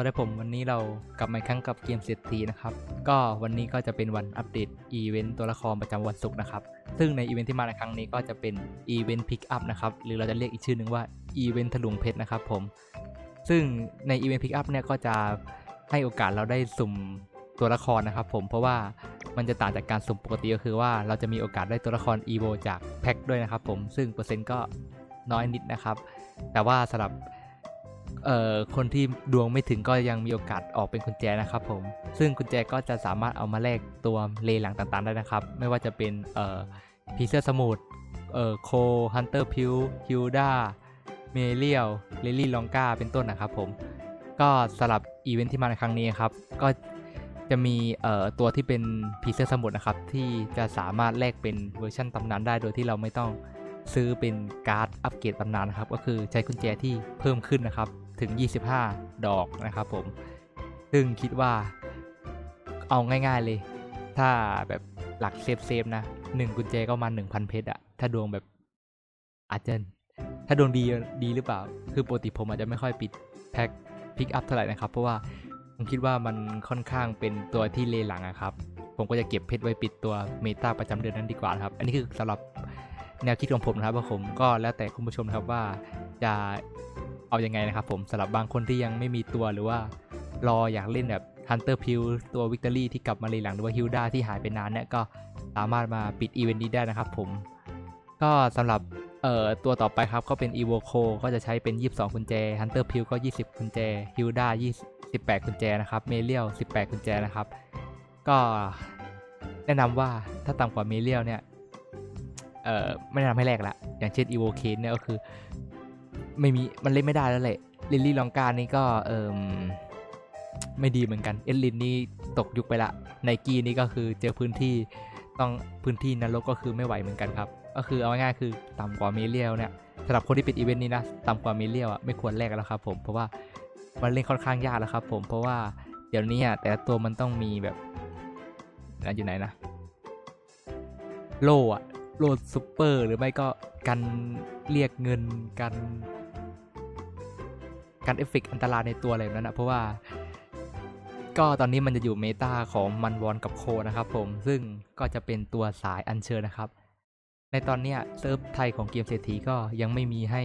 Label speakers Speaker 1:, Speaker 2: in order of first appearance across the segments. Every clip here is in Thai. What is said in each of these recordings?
Speaker 1: วัสดีผมวันนี้เรากลับมาอีกครั้งกับเกมเศรษฐีนะครับ ก็วันนี้ก็จะเป็นวันอัปเดตอีเวนต์ตัวละครประจำวันศุกร์นะครับ ซึ่งในอีเวนต์ที่มาในครั้งนี้ก็จะเป็นอีเวนต์พิกอัพนะครับ หรือเราจะเรียกอีกชื่อหนึ่งว่าอีเวนต์ถลุงเพชรนะครับผม ซึ่งในอีเวนต์พิกอัพเนี่ยก็จะให้โอกาสเราได้สุ่มตัวละครนะครับผม เพราะว่ามันจะต่างจากการสุ่มปกติก็คือว่าเราจะมีโอกาสได้ตัวละครอีโวจากแพ็คด้วยนะครับผม ซึ่งเปอร์เซ็นต์ก็น้อยนิดนะครับ แต่ว่าสำหรับ เอ่อคนที่ดวงไม่ถึงก็ยังมีโอกาสออกเป็นกุญแจนะครับผม ซึ่งกุญแจก็จะสามารถเอามาแลกตัวเลหลังต่างๆได้นะครับ ไม่ว่าจะเป็นเอ่อพีเซอร์สมุดเอ่อโคฮันเตอร์พิวฮิลดาเมเลียลเลลี่ลองกาเป็นต้นนะครับผม ก็สำหรับอีเวนท์ที่มาในครั้งนี้ครับ ก็จะมีเอ่อตัวที่เป็นพีเซอร์สมุดนะครับ ที่จะสามารถแลกเป็นเวอร์ชันตำนานได้โดยที่เราไม่ต้องซื้อเป็นการ์ดอัปเกรดตำนานนะครับ ก็คือใช้กุญแจที่เพิ่มขึ้นนะครับ ถึง 25 ดอกนะครับผม ซึ่งคิดว่าเอาง่ายๆเลย ถ้าแบบหลักเซฟเซฟๆนะหนึ่งกุญแจก็ประมาณ1,000เพชรอะถ้าดวงแบบอาจจะถ้าดวงดีดีหรือเปล่า คือปกติผมอาจจะไม่ค่อยปิดแพ็คพิกอัพเท่าไหร่นะครับ เพราะว่าผมคิดว่ามันค่อนข้างเป็นตัวที่เลหลังอะครับ ผมก็จะเก็บเพชรไว้ปิดตัวเมตาประจำเดือนนั้นดีกว่าครับ อันนี้คือสำหรับ แนวคิดของผมนะครับผมก็แล้วแต่คุณผู้ชมนะครับว่าจะเอายังไงนะครับผมสำหรับบางคนที่ยังไม่มีตัวหรือว่ารออยากเล่นแบบ Hunter p i l ตัว Victory ที่กลับมาเลยหลังหรือว่า Hilda ที่หายไปนานเนี่ยก็สามารถมาปิดอีเวนต์นี้ได้นะครับผมก็สำหรับเอ่อตัวต่อไปครับก็เป็น Evo c o ก็จะใช้เป็น 22 กุญแจ Hunter p i l ก็ 20 กุญแจ Hilda 20 18กุญแจนะครับ m e l i a l 18 กุญแจนะครับ ก็แนะนำว่าถ้าต่ำกว่า m e l i a l เนี่ย เอ่อไม่แนะนำให้แลกละ อย่างเช่น Evo c a n เนี่ยก็คือ ไม่มีมันเล่นไม่ได้แล้วแหละลิลลี่ลองการนี่ก็เอ่มไม่ดีเหมือนกัน เอ็ดลินนี่ตกยุคไปละไนกี้นี่ก็คือเจอพื้นที่ต้องพื้นที่นรกก็คือไม่ไหวเหมือนกันครับ ก็คือเอาง่ายๆคือต่ำกว่าเมเลียลเนี่ยสำหรับคนที่ปิดอีเวนต์นี้นะต่ำกว่าเมเลียลอะไม่ควรแลกแล้วครับผมเพราะว่ามันเล่นค่อนข้างยากแล้วครับผมเพราะว่าเดี๋ยวนี้อะแต่ละตัวมันต้องมีแบบนะอยู่ไหนนะ โล่อะ โหล่ซูเปอร์ หรือไม่ก็กันเรียกเงินกันกันเอฟเฟกอันตรายในตัวอะไรแบบนั้นนะเพราะว่าก็ตอนนี้มันจะอยู่เมตาของมันวอนกับโคนะครับผมซึ่งก็จะเป็นตัวสายอัญเชิญนะครับ ในตอนนี้เซิร์ฟไทยของเกมเศรษฐีก็ยังไม่มีให้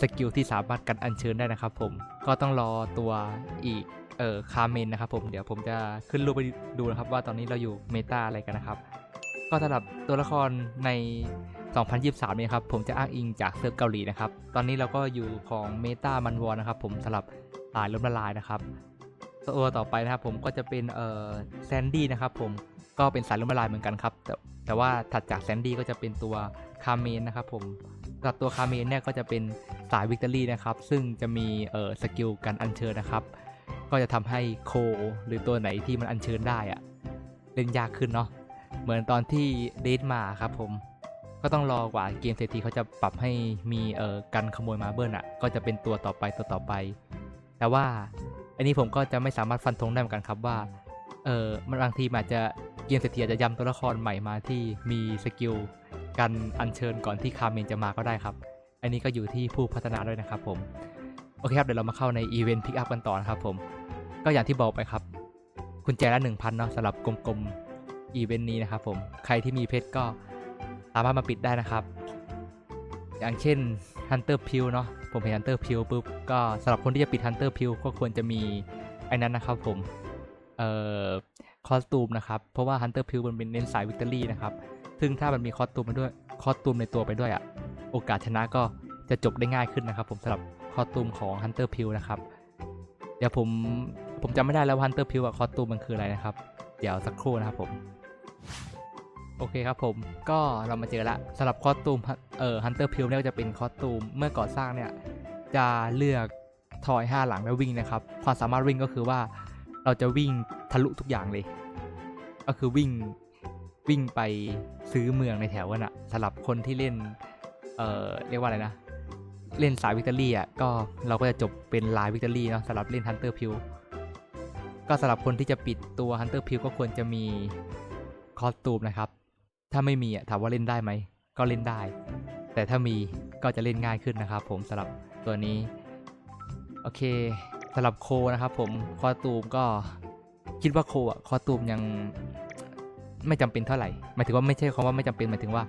Speaker 1: สกิลที่สามารถกันอัญเชิญได้นะครับผมก็ต้องรอตัวอีกเอ่อคาเมนนะครับผมเดี๋ยวผมจะขึ้นรูปไปดูนะครับว่าตอนนี้เราอยู่เมตาอะไรกันนะครับ ก็สำหรับตัวละครใน 2023เนี่ยครับผมจะอ้างอิงจากเซิร์ฟเกาหลีนะครับ ตอนนี้เราก็อยู่ของเมตามันวอนนะครับผมสำหรับสายล้มละลายนะครับ ตัวต่อไปนะครับผมก็จะเป็นเอ่อแซนดี้นะครับผมก็เป็นสายล้มละลายเหมือนกันครับแต่แต่ว่าถัดจากแซนดี้ก็จะเป็นตัวคาเมนนะครับผมสำหรับตัวคาเมนเนี่ยก็จะเป็นสายวิกตอรี่นะครับ ซึ่งจะมีเอ่อสกิลการอัญเชิญนะครับ ก็จะทำให้โค หรือตัวไหนที่มันอัญเชิญได้อะเล่นยากขึ้นเนาะ เหมือนตอนที่เดทมาครับผม ก็ต้องรอกว่าเกมเศรษฐีเขาจะปรับให้มีเอ่อกันขโมยมาเบิลอะ ก็จะเป็นตัวต่อไปตัวต่อไป แต่ว่าอันนี้ผมก็จะไม่สามารถฟันธงได้เหมือนกันครับว่าเออมันบางทีอาจจะเกมเศรษฐีอาจจะยำตัวละครใหม่มาที่มีสกิลกันอัญเชิญก่อนที่คาเมนจะมาก็ได้ครับ อันนี้ก็อยู่ที่ผู้พัฒนาด้วยนะครับผมโอเคครับเดี๋ยวเรามาเข้าในอีเวนต์พิกอัพกันต่อนะครับผม ก็อย่างที่บอกไปครับกุญแจละ1,000เนาะสำหรับกลม อีเวนต์นี้นะครับผมใครที่มีเพชรก็สามารถมาปิดได้นะครับ อย่างเช่น Hunter p i l เนาะผมเห็น Hunter p i l ปุ๊บก็สำหรับคนที่จะปิด Hunter p i l ก็ควรจะมีไอ้นั้นนะครับผมเอ่อคอสตูมนะครับ เพราะว่า Hunter p i l มันเป็นเน้นสายวิกตอรี่นะครับ ซึ่งถ้ามันมีคอสตูมมาด้วยคอสตูมในตัวไปด้วยอะโอกาสชนะก็จะจบได้ง่ายขึ้นนะครับ ผมสำหรับคอสตูมของ Hunter p i l นะครับเดี๋ยวผมผมจำไม่ได้แล้วว่า Hunter p i l กับคอสตูมมันคืออะไรนะครับ เดี๋ยวสักครู่นะครับผม โอเคครับผมก็เรามาเจอละสำหรับคอสตูมเอ่อฮันเตอร์พิลเนี่ยก็จะเป็นคอสตูมเมื่อก่อสร้างเนี่ยจะเลือกทอย 5 หลังแล้ววิ่งนะครับ ความสามารถวิ่งก็คือว่าเราจะวิ่งทะลุทุกอย่างเลย ก็คือวิ่งวิ่งไปซื้อเมืองในแถวกันอะสำหรับคนที่เล่น เอ่อเรียกว่าอะไรนะ เล่นสายวิกตอรี่อะก็เราก็จะจบเป็นลายวิกตอรี่เนาะสำหรับเล่นฮันเตอร์พิลก็สำหรับคนที่จะปิดตัวฮันเตอร์พิลก็ควรจะมี คอสตูมนะครับ ถ้าไม่มีอะถามว่าเล่นได้ไหม ก็เล่นได้ แต่ถ้ามีก็จะเล่นง่ายขึ้นนะครับ ผมสำหรับตัวนี้ โอเคสำหรับโคนะครับผมคอตูมก็คิดว่าโคอะคอตูมยังไม่จำเป็นเท่าไหร่หมายถึงว่าไม่ใช่คำว่าไม่จำเป็นหมายถึงว่า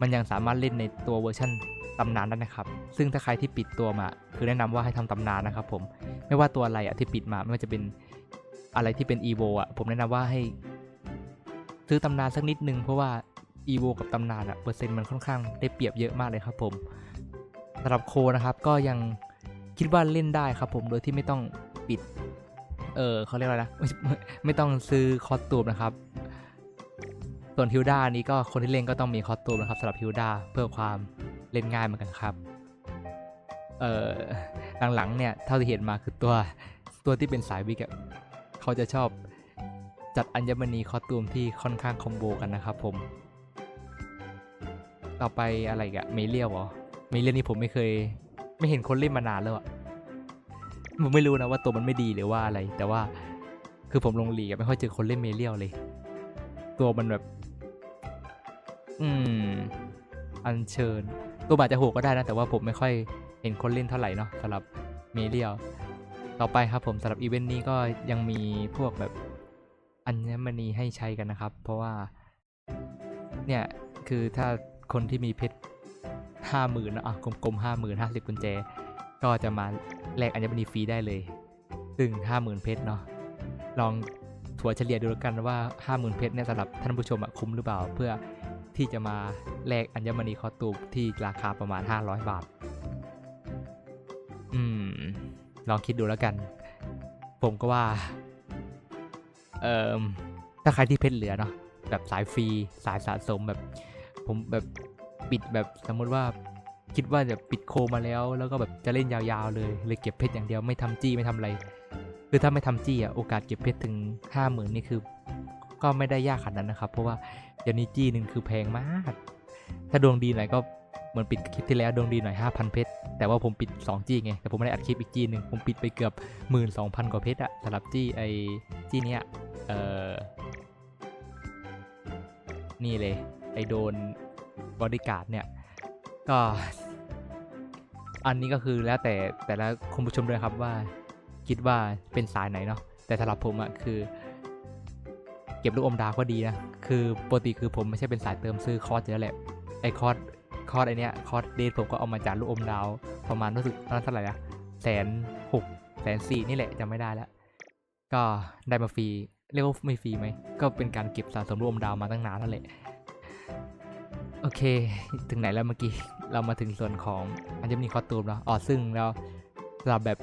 Speaker 1: มันยังสามารถเล่นในตัวเวอร์ชันตำนานได้นะครับ ซึ่งถ้าใครที่ปิดตัวมา คือแนะนำว่าให้ทำตำนานนะครับผม ไม่ว่าตัวอะไรอะที่ปิดมา ไม่ว่าจะเป็นอะไรที่เป็นอีโวอะผมแนะนำว่าให้ ซื้อตำนานสักนิดนึงเพราะว่าอีโวกับตำนานอะเปอร์เซ็นต์มันค่อนข้างได้เปรียบเยอะมากเลยครับผมสำหรับโคนะครับก็ยังคิดว่าเล่นได้ครับผมโดยที่ไม่ต้องปิด เออเขาเรียกว่าอะไรนะไม่ไม่ต้องซื้อคอสตูมนะครับส่วนฮิวดานี้ก็คนที่เล่นก็ต้องมีคอสตูมนะครับสำหรับฮิวดาเพื่อความเล่นง่ายเหมือนกันครับ เออหลังๆเนี่ยเท่าที่เห็นมาคือตัวตัวที่เป็นสายวิกเขาจะชอบ จัดอัญมณีคอสตูมที่ค่อนข้างคอมโบกันนะครับผม ต่อไปอะไรกะเมเลียลเหรอเมเลียนี่ผมไม่เคย ไม่เห็นคนเล่นมานานแล้วอะผมไม่รู้นะว่าตัวมันไม่ดีหรือว่าอะไร แต่ว่าคือผมลงลีกไม่ค่อยเจอคนเล่นเมเลียลเลย ตัวมันแบบ อืม อัญเชิญ ตัวบาดจะโหกก็ได้นะ แต่ว่าผมไม่ค่อยเห็นคนเล่นเท่าไหร่เนาะสำหรับเมเลียลต่อไปครับผมสำหรับอีเวนต์นี้ก็ยังมีพวกแบบ อัญมณีให้ใช้กันนะครับ เพราะว่าเนี่ยคือถ้าคนที่มีเพชรห้าหมื่นนะอะกลมๆห้าหมื่นห้าสิบกุญแจ ก็จะมาแลกอัญมณีฟรีได้เลยซึ่งห้าหมื่นเพชรเนาะลองถัวเฉลี่ยดูแล้วกันว่าห้าหมื่นเพชรเนี่ยสำหรับท่านผู้ชมอะคุ้มหรือเปล่าเพื่อที่จะมาแลกอัญมณีคอตูมที่ราคาประมาณ 500 บาท อืม ลองคิดดูแล้วกัน ผมก็ว่า เอ่อถ้าใครที่เพชรเหลือเนาะแบบสายฟรีสายสะสมแบบ ผมแบบปิดแบบสมมุติว่าคิดว่าจะปิดโคมาแล้ว แล้วก็แบบจะเล่นยาวๆเลยเลยเก็บเพชรอย่างเดียวไม่ทำจี้ไม่ทำอะไรคือถ้าไม่ทำจี้อะโอกาสเก็บเพชรถึงห้าหมื่นนี่คือ ก็ไม่ได้ยากขนาดนั้นนะครับ เพราะว่าเดี๋ยวนี้จี้หนึ่งคือแพงมาก ถ้าดวงดีหน่อยก็ เหมือนปิดคลิปที่แล้วดวงดีหน่อยห้าพันเพชร แต่ว่าผมปิด 2 จี้ไง แต่ผมไม่ได้อัดคลิปอีกจี้หนึ่งผมปิดไปเกือบหมื่นสองพันกว่าเพชรอะสำหรับจี้ไอจี้เนี้ยเออนี่เลย ไอโดนบอดี้การ์ดเนี่ย ก็ อันนี้ก็คือแล้วแต่แต่ละคุณผู้ชมด้วยครับว่าคิดว่าเป็นสายไหนเนาะแต่สำหรับผมอะคือ เก็บลูกอมดาวก็ดีนะ คือปกติคือผมไม่ใช่เป็นสายเติมซื้อคอร์สอยู่แล้วแหละไอคอร์ส คอร์สไอเนี้ยคอร์สเดทผมก็เอามาจากลูกอมดาวประมาณรู้สึกตอนนั้นเท่าไหร่นะแสนหกแสนสี่นี่แหละจำไม่ได้แล้ว ก็ได้มาฟรีเรียกว่าไม่ฟรีไหม ก็เป็นการเก็บสะสมรวมดาวมาตั้งนานแล้วแหละโอเค ถึงไหนแล้วเมื่อกี้ เรามาถึงส่วนของอันจะมีคอสตูมแล้วอ๋อซึ่งแล้วสำหรับแบบ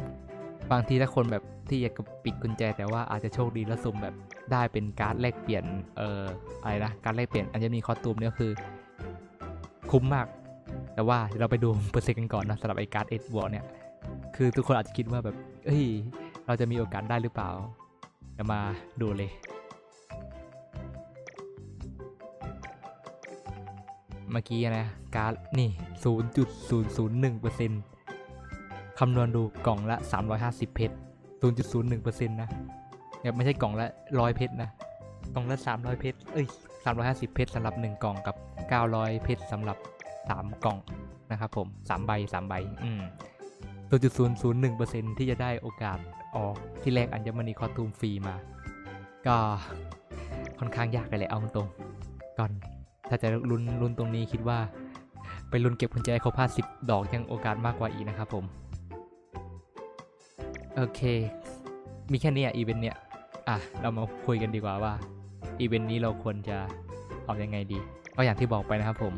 Speaker 1: บางทีถ้าคนแบบที่อยากจะปิดกุญแจ แต่ว่าอาจจะโชคดีแล้วสุ่มแบบได้เป็นการ์ดแลกเปลี่ยนเอ่ออะไรนะการแลกเปลี่ยนอันจะมีคอสตูมเนี่ยคือ คุ้มมาก แต่ว่าเราไปดูเปอร์เซ็นต์กันก่อนนะสำหรับไอการ์ดเอ็ดวอเนี่ย คือทุกคนอาจจะคิดว่าแบบ เอ้ย เราจะมีโอกาสได้หรือเปล่าเดี๋ยวมาดูเลยเมื่อกี้นะการ์ดนี่ 0.001%คำนวณดูกล่องละ 350 เพชร 0.01%นะเนี่ยไม่ใช่กล่องละ 100 เพชรนะ กล่องละ 300 เพชร เอ้ย 350 เพชรสำหรับ 1 กล่องกับ 900 เพชรสำหรับ 3 กล่องนะครับผม 3 ใบ 3 ใบ อืม0.001%ที่จะได้โอกาสออกที่แรกอัญมณีคอตูมฟรีมา ก็ค่อนข้างยากเลยแหละเอาตรงก่อนถ้าจะลุ้นลุ้นตรงนี้คิดว่า ไปลุ้นเก็บกุญแจครบห้าสิบดอกยังโอกาสมากกว่าอีกนะครับผม โอเค มีแค่นี้อะอีเวนต์เนี้ยอะ เรามาคุยกันดีกว่าว่าอีเวนต์นี้เราควรจะเอายังไงดี ก็อย่างที่บอกไปนะครับผม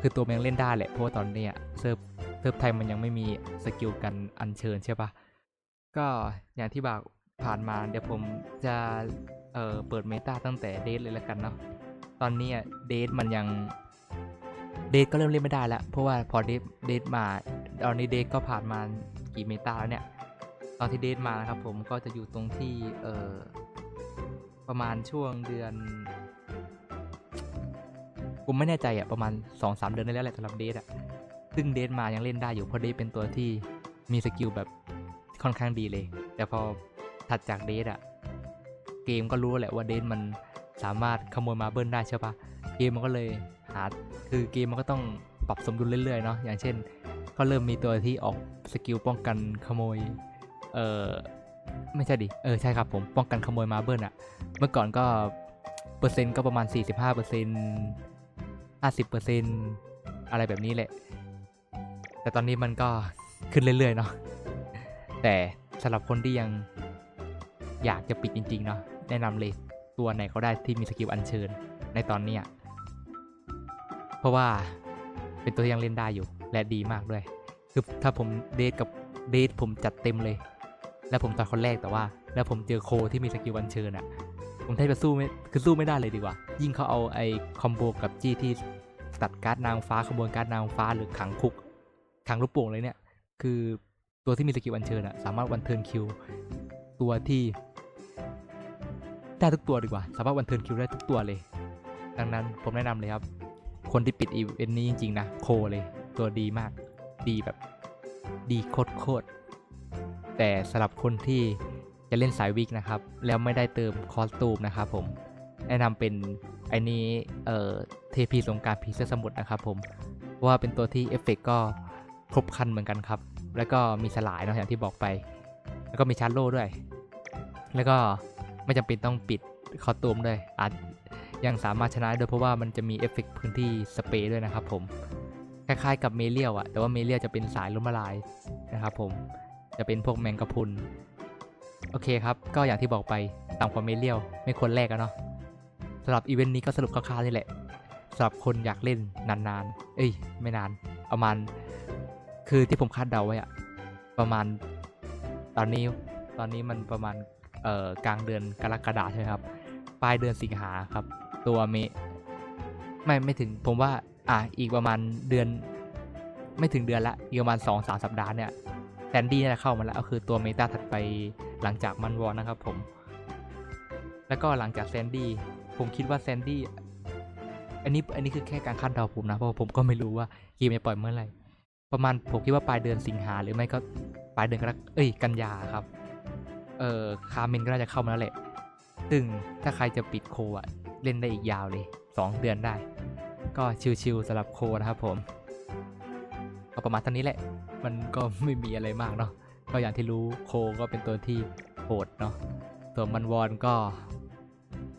Speaker 1: คือตัวมันยังเล่นได้แหละ เพราะว่าตอนเนี้ยเซิร์ฟเซิร์ฟไทยมันยังไม่มีสกิลกันอัญเชิญใช่ปะก็อย่างที่บอกผ่านมาเดี๋ยวผมจะเอ่อเปิดเมตาตั้งแต่เดทเลยแล้วกันเนาะตอนนี้เดทมันยังเดทก็เริ่มเล่นไม่ได้แล้วเพราะว่าพอเดทเดทมาตอนนี้เดทก็ผ่านมากี่เมตาแล้วเนี่ย ตอนที่เดทมานะครับผมก็จะอยู่ตรงที่เอ่อประมาณช่วงเดือน ผมไม่แน่ใจอะประมาณ2อสเดือนได้แล้วแหละสำหรับเดทอะซึ่งเดทมายังเล่นได้อยู่เพราะเดทเป็นตัวที่มีสกิลแบบค่อนข้างดีเลย แต่พอถัดจากเดทอะเกมก็รู้แหละว่าเดทมันสามารถขโมยมาเบิลได้ใช่ปะเกมมันก็เลยหาคือเกมมันก็ต้องปรับสมดุลเรื่อยๆเนาะอย่างเช่น ก็เริ่มมีตัวที่ออกสกิลป้องกันขโมยเออไม่ใช่ดิเออใช่ครับผมป้องกันขโมยมาเบิลอะเมื่อก่อนก็เปอร์เซ็นต์ก็ประมาณ 45เปอร์เซ็นต์ 50เปอร์เซ็นอะไรแบบนี้แหละ แต่ตอนนี้มันก็ขึ้นเรื่อย ๆ เนาะ แต่สำหรับคนที่ยังอยากจะปิดจริง ๆ เนาะ แนะนำเลยตัวไหนก็ได้ที่มีสกิลอัญเชิญในตอนนี้เพราะว่าเป็นตัวที่ยังเล่นได้อยู่และดีมากด้วย คือถ้าผมเดทกับเดทผมจัดเต็มเลย แล้วผมตอนคนแรกแต่ว่า แล้วผมเจอโคที่มีสกิลอัญเชิญอะ ผมแทบจะสู้ไม่คือสู้ไม่ได้เลยดีกว่า ยิ่งเขาเอาไอ้คอมโบกับจี้ที่ตัดการ์ดนางฟ้าขบวนการ์ดนางฟ้าหรือขังคุก ขังลูกโป่งเลยเนี่ย คือตัวที่มีสกิลอัญเชิญอะสามารถวันเทิร์นคิวตัวที่ได้ทุกตัวดีกว่า สามารถวันเทิร์นคิวได้ทุกตัวเลย ดังนั้นผมแนะนำเลยครับ คนที่ปิดอีเวนต์นี้จริง ๆ นะ โคเลย ตัวดีมาก ดีแบบ ดีโคตรๆแต่สำหรับคนที่ จะเล่นสายวิกนะครับ แล้วไม่ได้เติมคอสตูมนะครับผม แนะนำเป็นไอ้นี้เอ่อเทพีสงการผีเสื้อสมุทรนะครับผมว่าเป็นตัวที่เอฟเฟกก็ครบครันเหมือนกันครับ แล้วก็มีสลายเนาะอย่างที่บอกไป แล้วก็มีชาร์โล่ด้วย แล้วก็ไม่จำเป็นต้องปิดคอสตูมด้วยอาจยังสามารถชนะได้วยเพราะว่ามันจะมีเอฟเฟกพื้นที่สเปรย์ด้วยนะครับผม คล้ายๆกับเมเลียวอะแต่ว่าเมเลียวจะเป็นสายล้มละลายนะครับผม จะเป็นพวกแมงกะพุน โอเคครับ ก็อย่างที่บอกไปต่ำกว่าเมเลียว ไม่ควรแลกกันเนาะสำหรับอีเวนต์นี้ก็สรุปคร่าวๆนี่แหละสำหรับคนอยากเล่นนานๆ เอ้ย ไม่นาน ประมาณ คือที่ผมคาดเดาไว้อะประมาณ ตอนนี้ ตอนนี้มันประมาณ เอ่อ กลางเดือนกรกฎาใช่ไหมครับ ปลายเดือนสิงหาครับ ตัวเม ไม่ไม่ถึง ผมว่า อะ อีกประมาณเดือน ไม่ถึงเดือนละ อีกประมาณสองสามสัปดาห์เนี่ย แซนดี้น่าจะเข้ามาแล้วก็คือตัวเมตาถัดไปหลังจากมันวอนนะครับผม แล้วก็หลังจากแซนดี้ผมคิดว่าแซนดี้อันนี้อันนี้คือแค่การคาดเดาผมนะเพราะผมก็ไม่รู้ว่าเกมจะปล่อยเมื่อไหร่ประมาณผมคิดว่าปลายเดือนสิงหาหรือไม่ก็ปลายเดือนกรกเอ้ยกันยาครับเอ่อคาเมนก็น่าจะเข้ามาแล้วแหละซึ่งถ้าใครจะปิดโคอะเล่นได้อีกยาวเลย 2 เดือนได้ ก็ชิวๆสำหรับโคนะครับผม ประมาณเท่านี้แหละ มันก็ไม่มีอะไรมากเนาะก็อย่างที่รู้โคก็เป็นตัวที่โหดเนาะส่วนมันวอนก็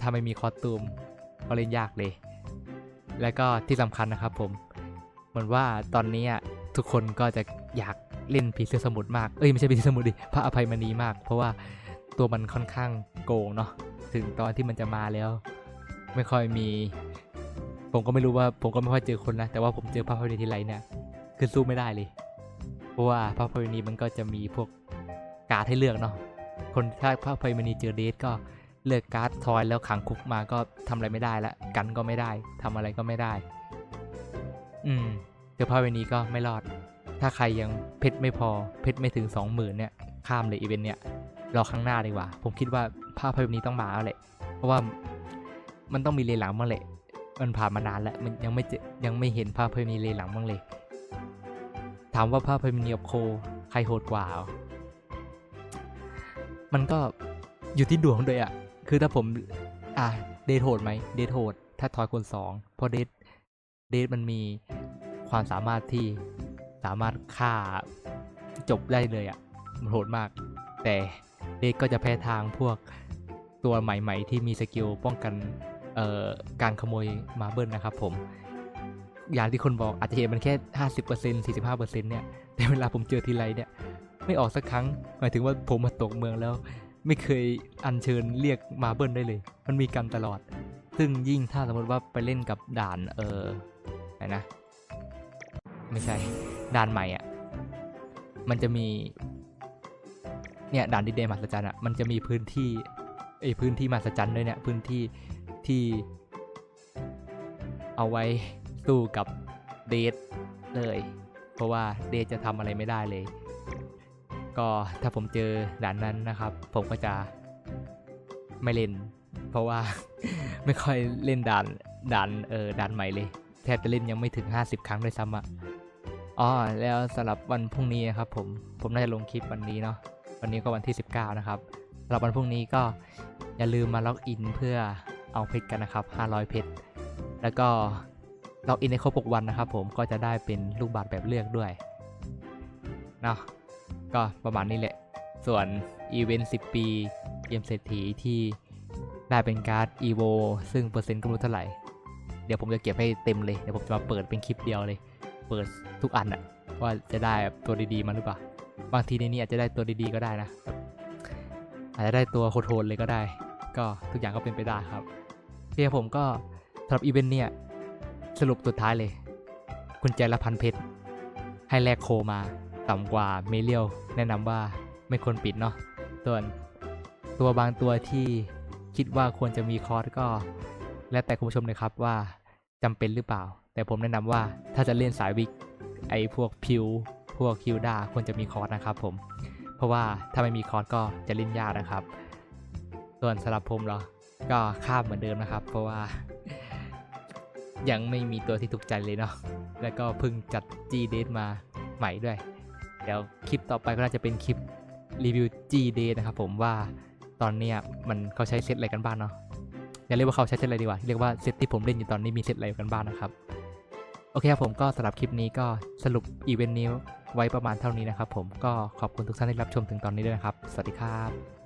Speaker 1: ถ้าไม่มีคอสตูมก็เล่นยากเลย แล้วก็ที่สำคัญนะครับผมเหมือนว่าตอนนี้อะทุกคนก็จะอยากเล่นผีเสื้อสมุทรมาก เอ้ยไม่ใช่ผีเสื้อสมุทรดิ พระอภัยมณีมาก เพราะว่าตัวมันค่อนข้างโกงเนาะ ถึงตอนที่มันจะมาแล้ว ไม่ค่อยมี ผมก็ไม่รู้ว่าผมก็ไม่ค่อยเจอคนนะ แต่ว่าผมเจอพระอภัยมณีทีไรเนี่ย คือสู้ไม่ได้เลย เพราะว่าพระอภัยมณีมันก็จะมีพวกการ์ดให้เลือกเนาะ คนถ้าพระอภัยมณีเจอเดทก็เลือกการ์ดทอยแล้วขังคุกมาก็ทำอะไรไม่ได้ละกันก็ไม่ได้ทำอะไรก็ไม่ได้ อืมเจอพระอภัยมณีก็ไม่รอด ถ้าใครยังเพชรไม่พอเพชรไม่ถึง20,000เนี่ยข้ามเลยอีเวนต์เนี่ยรอครั้งหน้าดีกว่า ผมคิดว่าภาพยนตร์นี้ต้องมาแล้วแหละ เพราะว่ามันต้องมีเลหลังบ้างแหละ มันผ่านมานานแล้ว มันยังไม่เจยังไม่เห็นภาพยนตร์มีเลหลังบ้างเลย ถามว่าภาพยนตร์กับโค ใครโหดกว่า มันก็อยู่ที่ดวงด้วยอะ่ะคือถ้าผม อะเดทโหดไหมเดทโหด ถ้าทอยคนสองเพราะเดทเดทมันมีความสามารถที่สามารถฆ่าจบได้เลยอะ่ะ มันโหดมาก แต่เดทก็จะแพ้ทางพวกตัวใหม่ ๆ ที่มีสกิลป้องกัน เอ่อ การขโมยมาเบิลนะครับผม อย่างที่คนบอกอาจจะเห็นมันแค่50% 45%เนี่ยแต่เวลาผมเจอทีไรเนี่ย ไม่ออกสักครั้งหมายถึงว่าผมมาตกเมืองแล้ว ไม่เคยอัญเชิญเรียกมาเบิลได้เลย มันมีกันตลอด ซึ่งยิ่งถ้าสมมติว่าไปเล่นกับด่านเออไหนนะ ไม่ใช่ด่านใหม่อะ่ะมันจะมีเนี่ยด่านดินแดนมหัศจรรย์อะมันจะมีพื้นที่ไอ้พื้นที่มหัศจรรย์ด้วยเนี่ยพื้นที่ที่เอาไว้ สู้กับเดทเลย เพราะว่าเดทจะทำอะไรไม่ได้เลย ก็ถ้าผมเจอด่านนั้นนะครับ ผมก็จะไม่เล่น เพราะว่า ไม่ค่อยเล่นด่านด่านเออด่านใหม่เลย แทบจะเล่นยังไม่ถึง 50 ครั้งด้วยซ้ำอะอ๋อแล้วสำหรับวันพรุ่งนี้ครับผมผมน่าจะลงคลิปวันนี้เนาะวันนี้ก็วันที่ 19 นะครับสำหรับวันพรุ่งนี้ก็อย่าลืมมาล็อกอินเพื่อเอาเพชรกันนะครับ 500 เพชรแล้วก็ ล็อกอินในครบ6วันนะครับผมก็จะได้เป็นลูกบาศก์แบบเลือกด้วยเนาะก็ประมาณนี้แหละ ส่วนอีเวนต์10 ปีเกมเศรษฐีที่ได้เป็นการ์ด EVO ซึ่งเปอร์เซ็นต์ก็ไม่รู้เท่าไหร่ เดี๋ยวผมจะเก็บให้เต็มเลย เดี๋ยวผมจะมาเปิดเป็นคลิปเดียวเลย เปิดทุกอันอะว่าจะได้ตัวดีๆมาหรือเปล่า บางทีในนี้อาจจะได้ตัวดีๆก็ได้นะ อาจจะได้ตัวโคโทนเลยก็ได้ ก็ทุกอย่างก็เป็นไปได้ครับเพียผมก็สำหรับอีเวนต์เนี่ย สรุปสุดท้ายเลย คุณแจละพันเพชร ให้แลกโคมา ต่ำกว่าเมเลียว แนะนำว่าไม่ควรปิดเนาะส่วนตัวบางตัวที่คิดว่าควรจะมีคอร์สก็ แล้วแต่คุณผู้ชมเลยครับว่าจำเป็นหรือเปล่า แต่ผมแนะนำว่าถ้าจะเล่นสายวิก ไอพวกพิว พวกคิวดาควรจะมีคอร์สนะครับผม เพราะว่าถ้าไม่มีคอร์สก็จะเล่นยากนะครับ ส่วนสำหรับผมเหรอ ก็ข้ามเหมือนเดิมนะครับ เพราะว่า ยังไม่มีตัวที่ถูกใจเลยเนาะแล้วก็เพิ่งจัด G Date มาใหม่ด้วย เดี๋ยวคลิปต่อไปก็น่าจะเป็นคลิปรีวิว G Date นะครับผมว่าตอนเนี้ยมันเขาใช้เซตอะไรกันบ้างเนาะอย่าเรียกว่าเขาใช้เซตอะไรดีกว่า เรียกว่าเซตที่ผมเล่นอยู่ตอนนี้มีเซตอะไรกันบ้างนะครับ โอเคครับผมก็สำหรับคลิปนี้ก็สรุปอีเวนต์นี้ไว้ประมาณเท่านี้นะครับผมก็ขอบคุณทุกท่านที่รับชมถึงตอนนี้ด้วยนะครับ สวัสดีครับ